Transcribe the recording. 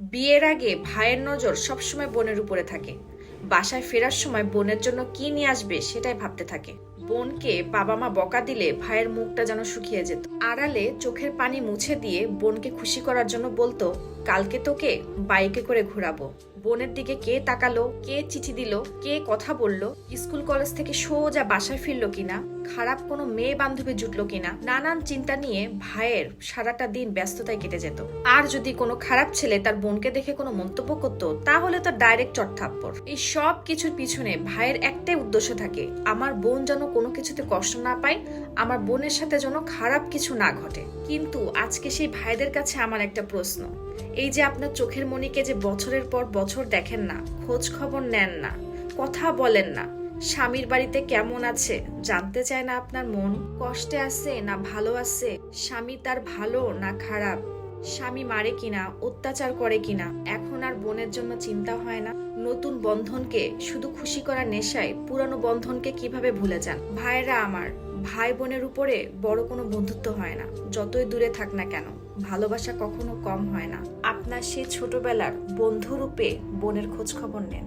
বিয়ের আগে ভাইয়ের নজর সবসময় বোনের উপরে থাকে। বাসায় ফেরার সময় বোনের জন্য কি নিয়ে আসবে সেটাই ভাবতে থাকে। বোনকে বাবা মা বকা দিলে ভাইয়ের মুখটা যেন শুকিয়ে যেত। আড়ালে চোখের পানি মুছে দিয়ে বোনকে খুশি করার জন্য বলতো, কালকে তোকে বাইকে করে ঘোরাবো। বোনের দিকে কে তাকালো, কে চিঠি দিল, কে কথা বলল, স্কুল কলেজ থেকে সোজা বাসায় ফিরলো কিনা? খারাপ কোনো মেয়ে বান্ধবী জুটলো কিনা, নানান চিন্তা নিয়ে ভাইয়ের সারাটা দিন ব্যস্ততায় কেটে যেত। আর যদি কোনো খারাপ ছেলে তার বোনকে দেখে কোনো মন্তব্য করতো, তাহলে তো ডাইরেক্ট চটথাপ্পড়। এই সব কিছুর পিছনে ভাইয়ের একটাই উদ্দেশ্য থাকে, আমার বোন যেন কোনো কিছুতে কষ্ট না পায়, আমার বোনের সাথে যেন খারাপ কিছু না ঘটে। কিন্তু আজকে সেই ভাইদের কাছে আমার একটা প্রশ্ন, এই যে আপনার চোখের মনিকে যে বছরের পর বছর দেখেন না, খোঁজ খবর নেন না, কথা বলেন না স্বামীর বাড়িতে কেমন আছে? জানতে চায় না আপনার মন। কষ্টে আছে না ভালো আছে? স্বামী তার ভালো না খারাপ? স্বামী মারে কিনা, অত্যাচার করে কিনা? এখন আর বোনের জন্য চিন্তা হয় না? নতুন বন্ধনকে, শুধু খুশি করার নেশায় পুরানো বন্ধনকে কীভাবে ভুলে যান? ভাইরা আমার, ভাই বোনের উপরে বড় কোনো বন্ধুত্ব হয় না। যতই দূরে থাক না কেন, ভালোবাসা কখনো কম হয় না। আপনার সেই ছোটবেলার বন্ধুরূপে বোনের খোঁজ খবর নেন।